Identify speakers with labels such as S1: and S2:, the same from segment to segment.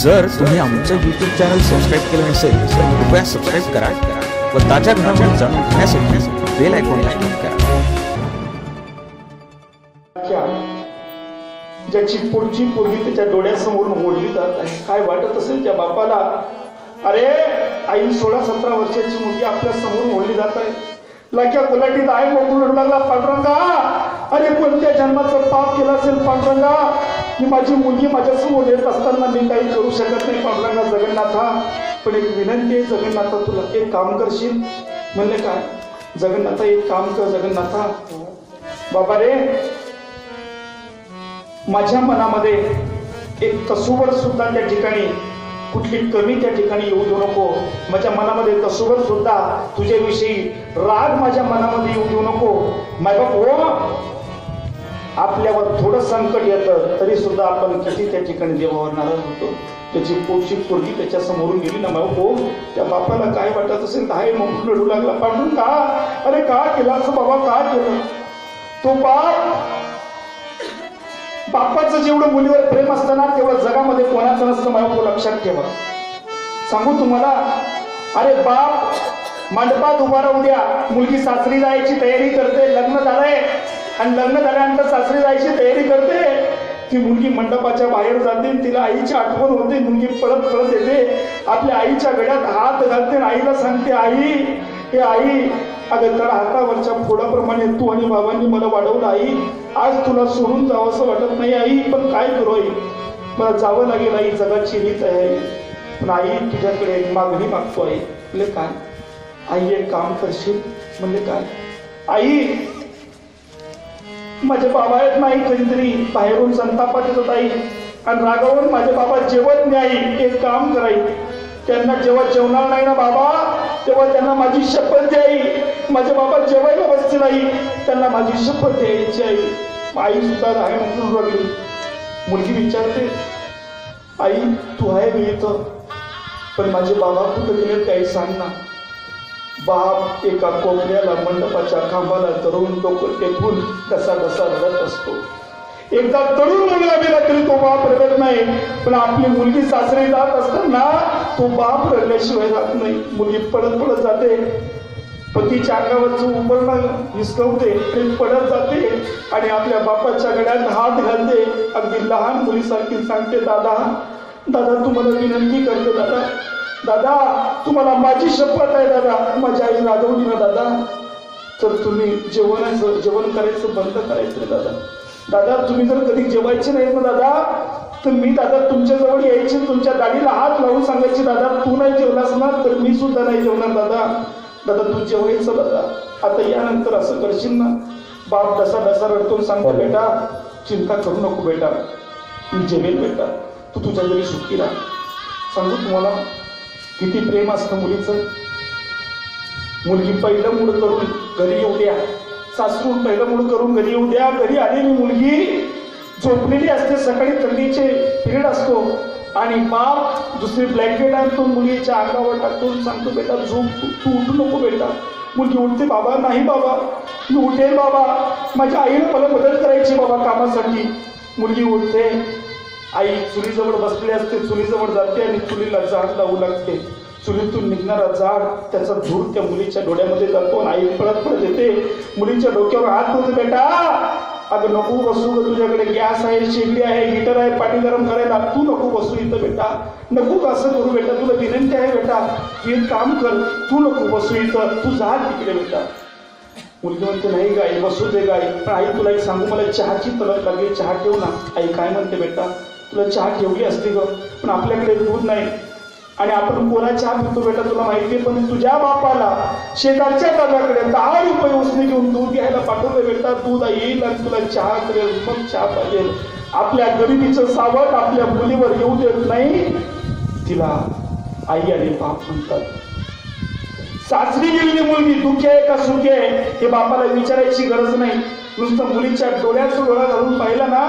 S1: जर तुम्ही आमचं यूट्यूब चॅनल सबस्क्राईब केलं नसेल तर कृपया सबस्क्राईब करा व ताज्या घडामोडी जाणून घेण्यासाठी बेल आयकॉनला क्लिक करा.
S2: ज्याची पुढची पोरगी त्याच्या डोळ्यासमोर ओढली जात आहे काय वाटत असेल त्या बापाला? अरे आई सोळा सतरा वर्षाची मुलगी आपल्यासमोर ओढली जात आहे. लाक्या कोलाटीत आहे मोकळून लागला पांडुरंगा. अरे कोणत्या जन्माचं पाप केलं असेल पांडुरंगा? की माझी मुलगी माझ्यासमोर येत असताना मी काही करू शकत नाही पांडुरंगा जगन्नाथा. पण एक विनंती आहे जगन्नाथा तुला एक काम करशील? म्हणले काय? जगन्नाथा एक काम कर जगन्नाथा. बाबा रे माझ्या मनामध्ये एक कसुबर सुद्धा त्या ठिकाणी कुठली कमी त्या ठिकाणी येऊ देऊ नको. माझ्या मनामध्ये कसुबर सुद्धा तुझ्याविषयी राग माझ्या मनामध्ये येऊ देऊ नको. माय बाप हो. आपल्यावर थोडं संकट येतं तरी सुद्धा आपण किती त्या ठिकाणी देवावर नाराज होतो. त्याची पोटची पोरगी त्याच्या समोरून गेली ना मग हो. त्या बापाला काय वाटत असेल काय मग रडू लागला. पाडून का? अरे का केलं असं बाबा? का केलं? तो बाप बाप्पाचं जेवढं मुलीवर प्रेम असतं ना तेवढं जगामध्ये कोणाचं नसतं मला लक्षात ठेवा. सांगू तुम्हाला? अरे बाप मंडपात उभा राहू द्या. मुलगी सासरी जायची तयारी करते लग्न झालंय. आणि लग्न झाल्यानंतर सासरी जायची तयारी करते. ती मुलगी मंडपाच्या बाहेर जाते तिला आईची आठवण होते. मुलगी पळत पळत येते. आपल्या आईच्या गड्यात हात घालते आणि आईला सांगते आई हे आई अगं तर हातावरच्या फोडाप्रमाणे तू आणि बाबांनी मला वाढवलं आई आज तुला सोडून जावं असं वाटत नाही आई पण काय करू आई? मला जावं लागेल आई जगाची रीत आहे. आई. पण आई तुझ्याकडे एक मागणी मागतो आई. म्हणजे काय? आई एक काम करशील? म्हणजे काय? आई माझे बाबा आहेत नाही कधीतरी बाहेरून संतापात येतात आई. आणि रागावून माझे बाबा जेवत नाही एक काम कराई त्यांना जेव्हा जेवणार नाही ना बाबा तेव्हा त्यांना माझी शपथ द्याई माझ्या बाबा जेवायला बसले नाही. त्यांना माझी शपथ द्यायची आई आई सुद्धा राहाय म्हणून रडली. मुलगी विचारते आई तू आहे मी इथं. पण माझे बाबा कुठं गेले काही सांग ना बाप एका कोपऱ्याला मंडपाच्या खांबाला तरुण डोकं टेकून कसा कसा रडत असतो. एकदा तरुण मुलगा गेला तरी तो बाप रडत नाही. पण आपली मुलगी सासरी जात असताना तो बाप रडल्याशिवाय जात नाही. मुलगी पडत पडत जाते. पतीच्या अंगावरचं उंबरणं हिसकवते आणि पडत जाते आणि आपल्या बापाच्या गड्यात हात घालते. अगदी लहान मुलीसारखी सांगते दादा दादा तुम्हाला विनंती करते दादा. दादा तुम्हाला माझी शपथ आहे दादा. माझी आई रागवली ना दादा. तर तुम्ही जेवणाचं जेवण करायचं बंद करायचं दादा. दादा तुम्ही जर कधी जेवायचे नाही ना दादा तर मी दादा तुमच्याजवळ यायची यायचे तुमच्या दाढीला हात लावून सांगायचे दादा तू नाही जेवलास ना तर मी सुद्धा नाही जेवणार दादा. दादा तू जेवायचं दादा आता यानंतर असं करशील ना बाप डसा डसा रडतो सांगतो बेटा चिंता करू नको बेटा. मी जेवेल बेटा. तू तुझ्या घरी सुखी राहा. सांगू तुम्हाला किती प्रेम असतं मुलीचं. मुलगी पहिलं मूड करून घरी येऊ द्या. सासरून पहिलं मूड करून घरी येऊ द्या. घरी आलेली मुलगी झोपलेली असते. सकाळी थंडीचे पिरियड असतो. आणि बाप दुसरी ब्लँकेट आणतो मुलीच्या अंगावर टाकतो सांगतो बेटा झोप तू उठू नको बेटा. मुलगी उठते बाबा नाही बाबा. मी उठेल बाबा. माझ्या आईला मला मदत करायची बाबा कामासाठी. मुलगी उठते. आई चुलीजवळ बसलेली असते चुलीजवळ जाते आणि चुलीला झाड लावू लागते. चुलीतून निघणारा झाड त्याचा धूर त्या मुलीच्या डोळ्यामध्ये जातो आणि आई पळत पळत येते. मुलीच्या डोक्यावर हात होते बेटा अगं नको बसू ग तुझ्याकडे. गॅस आहे शेगडी आहे हिटर आहे पाणी गरम करायला तू नको बसू इथं बेटा. नको का असं करू बेटा. तुला विनंती आहे बेटा. तू एक काम कर. तू नको बसू इथं. तू जा तिकडे बेटा. मुलगी म्हणते नाही गाई बसू दे गाई. पण आई तुला एक सांगू मला चहाची तलत लागली. चहा ठेव ना. आई काय म्हणते बेटा तुला चहा ठेवली असती ग पण आपल्याकडे दूध नाही. आणि आपण कोणाच्या चहा पितो बेटा तुला माहिती पण तुझ्या बापाला शेजारच्या दादाकडे दहा रुपये उसने घेऊन दूध घ्यायला पाठवलं बेटा. दूध येईल आणि तुला चहा करेल मग चहा पाहिजे. आपल्या गरिबीचं सावट आपल्या मुलीवर येऊ देत नाही. तिला आई आणि बाप म्हणतात सासरी गेलेली मुलगी दुःखी आहे का सुखी आहे? हे बापाला विचारायची गरज नाही. नुसतं मुलीच्या डोळ्याचा डोळा घालून पाहिला ना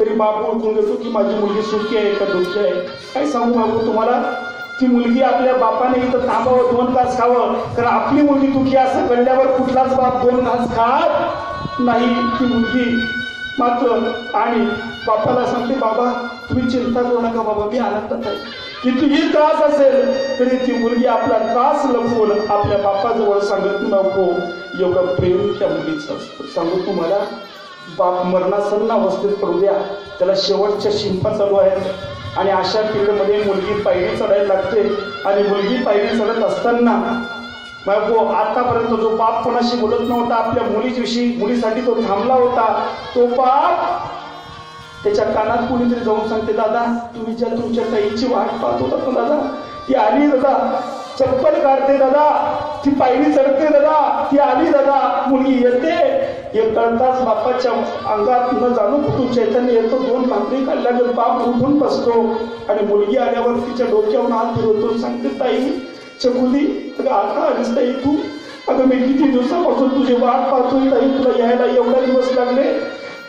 S2: तरी बाप ओळखून घेतो की माझी मुलगी सुखी आहे का दुःखी आहे. काय सांगू बाबू तुम्हाला? ती मुलगी आपल्या बापाने इथं थांबावं दोन तास खावं. कारण आपली मुलगी दुखी असं कळल्यावर कुठलाच बाप दोन तास खात नाही. ती मुलगी मात्र आणि बापाला सांगते बाबा तुम्ही चिंता करू नका बाबा मी आनंदात आहे. कितीही त्रास असेल तरी ती मुलगी आपला त्रास लपवून आपल्या बापाजवळ सांगत नको. एवढं प्रेम त्या मुलीचं असतं. सांगू तुम्हाला बाप मरणासन्न अवस्थेत पडू द्या. त्याला शेवटच्या शिंपा चालू आहेत. आणि अशा पिरियडमध्ये मुलगी पायरी चढायला लागते आणि मुलगी पायरी चढत असताना मग आतापर्यंत जो बाप कोणाशी बोलत नव्हता आपल्या मुलीविषयी मुलीसाठी तो थांबला होता. तो बाप त्याच्या कानात कोणीतरी जाऊन सांगते दादा तुम्ही ज्या तुमच्या ताईची वाट पाहत होता ना दादा ती आली दादा चप्पल काढते दादा. ती पायरी चढते दादा ती आली दादा मुलगी येते. एक कळताच बापाच्या अंगात न जाणून कुठून चैतन्य येतो दोन भाकरी खाल्ल्यावर बाप उठून बसतो. आणि मुलगी आल्यावर तिच्या डोक्यावरून हात फिरवतो सांगते ताई चकुली अगं आता आलीस ताई तू? अगं मी किती दिवसापासून तुझी वाट पाहतोय ताई तुला यायला एवढा दिवस लागले.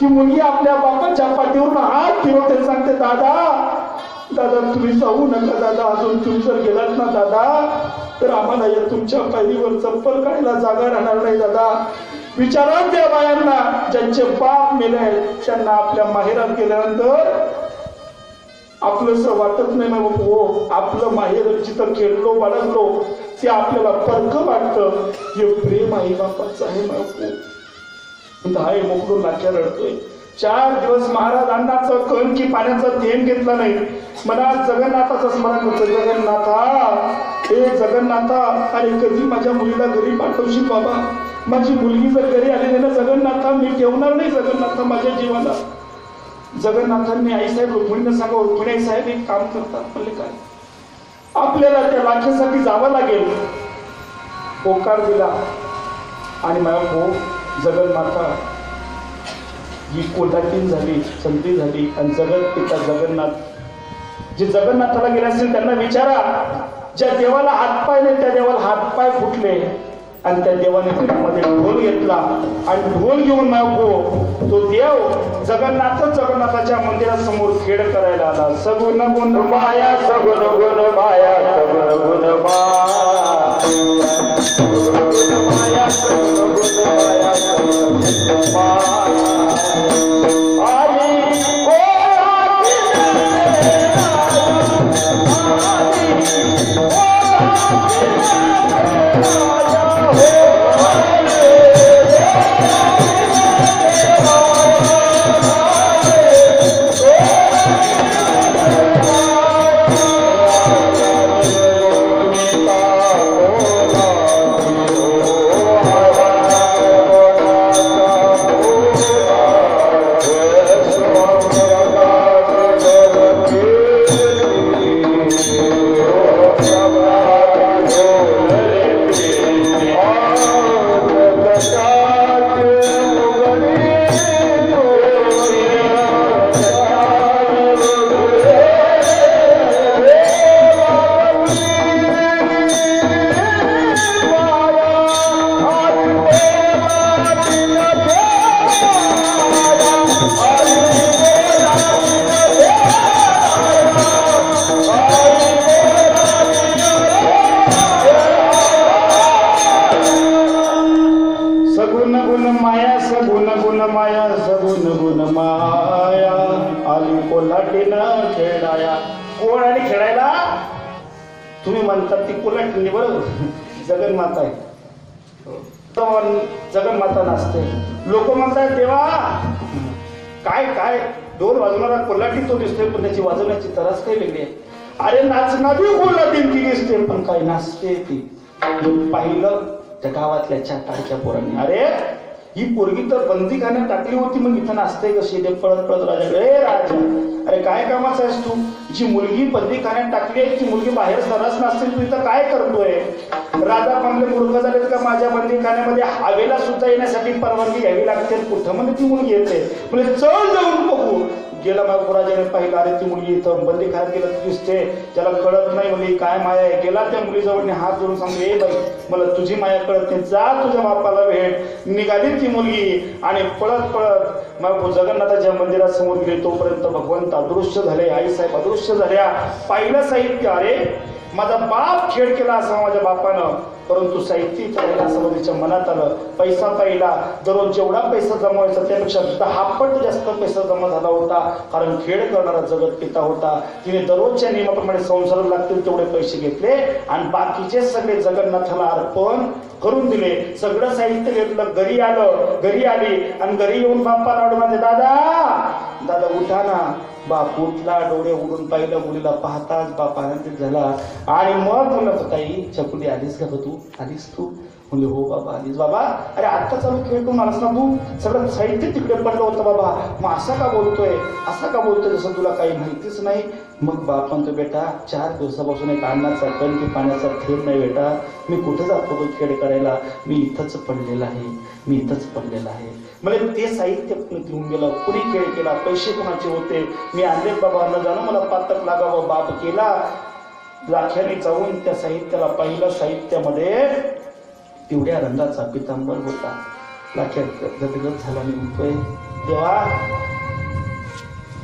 S2: ती मुलगी आपल्या बापाच्या पाठीवरून हात फिरवते सांगते दादा दादा तुम्ही जाऊ नका दादा अजून तुम्ही जर गेलात ना दादा तर आम्हाला या तुमच्या पायरीवर चप्पल काढायला जागा राहणार नाही दादा. विचारा त्या बायांना ज्यांचे बाप मेले त्यांना आपल्या माहेरात गेल्यानंतर आपलंस वाटत नाही मग हो आपलं माहेर जिथं खेळलो बाळगलो ते आपल्याला परक वाटतं. हे प्रेम आई बापाचं आहे मग हो आहे मोकळून नाक्या रडतोय. चार दिवस महाराज अन्नाचं कण की पाण्याचा थेंब घेतला नाही. मला जगन्नाथाचं स्मरण होतं जगन्नाथा हे जगन्नाथा अरे कधी माझ्या मुलीला घरी पाठवशील बाबा? माझी मुलगी जर घरी आली ना जगन्नाथा मी ठेवणार नाही जगन्नाथा माझ्या जीवाला. जगन्नाथांनी आईसाहेब रुक्मिणीने सांगा रुक्मिणी आई साहेब एक काम करतात म्हणले काय? आपल्याला त्या लाखेसाठी जावं लागेल. होकार दिला. आणि माझा हो जगन्नाथा ही कोल्हाटीन झाली संधी झाली. आणि जगत पिता जगन्नाथ. जे जगन्नाथाला गेले असतील त्यांना विचारा. ज्या देवाला हातपाय नाही त्या देवाला हातपाय फुटले. आणि त्या देवाने घरामध्ये ढोल घेतला. आणि ढोल घेऊन नको. तो देव जगन्नाथ जगन्नाथाच्या मंदिरासमोर खेळ करायला आला. सगुण गुण माया. सगुण गुण माया सगुण गुण माया सगुण गुण माया. माया सगुण गुण माया. आली कोल्हाटीनं खेळाया. कोण आणि खेळायला? तुम्ही म्हणतात ती कोल्हाटी बरोबर जगन्माता आहे जगन्माता नसते लोक म्हणतात देवा काय काय? दोन वाजवणारा कोल्हाटी तो दिसतोय पण त्याची वाजवण्याची तरास काही वेगळी आहे. अरे नाचणारी कोल्हाटी ती दिसते पण काय नाचते ती? पाहिलं त्या गावातल्या चार तारख्या पोरांनी. अरे ही पोरगी तर बंदी खाण्यात टाकली होती मग इथं नाचते कशी? ते पळत पळत राजा ए राजा अरे काय कामाचं आहेस तू? जी मुलगी बंदी खाण्यात टाकली आहे ती मुलगी बाहेर सरस नसते तू इथं काय करतोय? राजा म्हणले मुलगा झालेत का माझ्या बंदी खाण्यामध्ये हवेला सुद्धा येण्यासाठी परवानगी घ्यावी लागते कुठं? म्हणजे ती मुलगी येते. म्हणजे चढ जाऊन बघू. गेला मग पुराजाने पाहिलं अरे ती मुलगी इथं बंदी खायला गेलं दिसते. त्याला कळत नाही म्हणजे काय माया आहे? गेला त्या मुलीजवळ हात जोडून सांगतो ए बाई मला तुझी माया कळत नाही. जा तुझ्या बापाला भेट. निघाली ती मुलगी आणि पळत पळत मग जगन्नाथाच्या मंदिरासमोर गेली. तोपर्यंत भगवंत अदृश्य झाले आई साहेब अदृश्य झाल्या. पाहिलं साहित्य अरे माझा बाप खेळ केला असा माझ्या बापानं. परंतु साहित्य करायला असं मनात आलं पैसा पाहिला. दररोज जेवढा पैसा जमवायचा त्यापेक्षा दहा पट जास्त पैसा जमा झाला होता. कारण खेळ करणारा जगत पिता होता. तिने दररोजच्या नियमाप्रमाणे संसाराला लागतील तेवढे पैसे घेतले आणि बाकीचे सगळे जगन्नाथाला अर्पण करून दिले. सगळं साहित्य घेतलं. घरी आलं घरी आली आणि घरी येऊन बाप्पा लाडू म्हणते दादा दादा उठा ना. बाप उठला डोळे उडून पाहिलं मुलीला पाहताच बाप आनंदित झाला. आणि मग म्हणत ताई चकुली आलीस का तू? आलीस तू? म्हणले हो बाबा आलीस. बाबा अरे आत्ता चालू खेळ करून आलास ना तू सगळं साहित्य तिकडे पडलं होतं बाबा. मग असा का बोलतोय? असा का बोलतोय जसं तुला काही माहितीच नाही? मग बाप म्हणतो बेटा चार दिवसापासून एक अन्नाचा कण की पाण्याचा थेंब नाही बेटा. मी कुठे जातो तो खेळ करायला? मी इथंच पडलेला आहे. मी इथंच पडलेला आहे. म्हणजे ते साहित्य पण घेऊन गेलं कुणी खेळ केला? पैसे कोणाचे होते? मी आणले बाबा न जाणं मला पातक लागावं बाप केला. लाख्याने जाऊन त्या साहित्याला पाहिलं. साहित्यामध्ये पिवळ्या रंगाचा पितांबर होता. लाख्यात गदगद झाला मी म्हणतोय देवा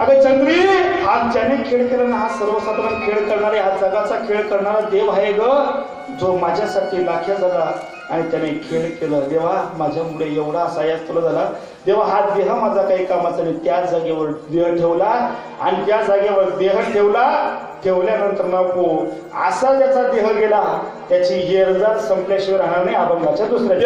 S2: अगं चंद्री हा ज्याने खेळ केला ना हा सर्वसाधारण खेळ करणारे हा जगाचा खेळ करणारा देव आहे ग. जो माझ्यासाठी लाख्या झाला आणि त्याने खेळ केलं. देवा माझ्यामुळे एवढा असा तुला झाला. देवा हा देह माझा काही कामाचा नाही. त्या जागेवर देह ठेवला आणि त्या जागेवर देह ठेवला. ठेवल्यानंतर नको असा ज्याचा देह गेला त्याची येरजार संपल्याशिवाय राहणार नाही अभंगाच्या दुसऱ्या